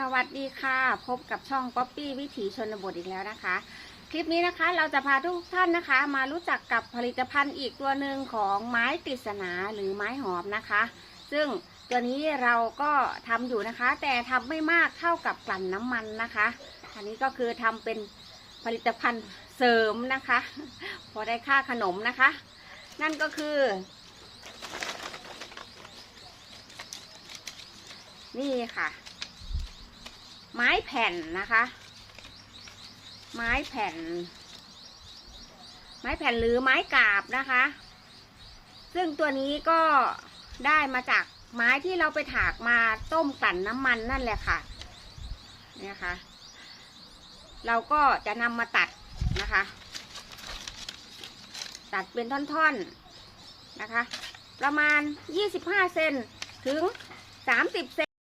สวัสดีค่ะ พบกับช่องป๊อปปี้วิถีชนบทอีกแล้วนะคะ คลิปนี้นะคะเราจะพาทุกท่านนะคะ มารู้จักกับผลิตภัณฑ์อีกตัวหนึ่งของไม้กฤษณาหรือไม้หอมนะคะ ซึ่งตัวนี้เราก็ทำอยู่นะคะ แต่ทำไม่มากเท่ากับกลั่นน้ำมันนะคะ อันนี้ก็คือทำเป็นผลิตภัณฑ์เสริมนะคะ พอได้ค่าขนมนะคะ นั่นก็คือนี่ค่ะ ไม้แผ่นนะคะ ไม้แผ่น ไม้แผ่นหรือไม้กาบนะคะ ซึ่งตัวนี้ก็ได้มาจากไม้ที่เราไปถากมาต้มกลั่นน้ำมันนั่นแหละค่ะเนี่ยค่ะ เราก็จะนำมาตัดนะคะ ตัดเป็นท่อนๆนะคะ ประมาณ 25 เซนถึง 30 เซ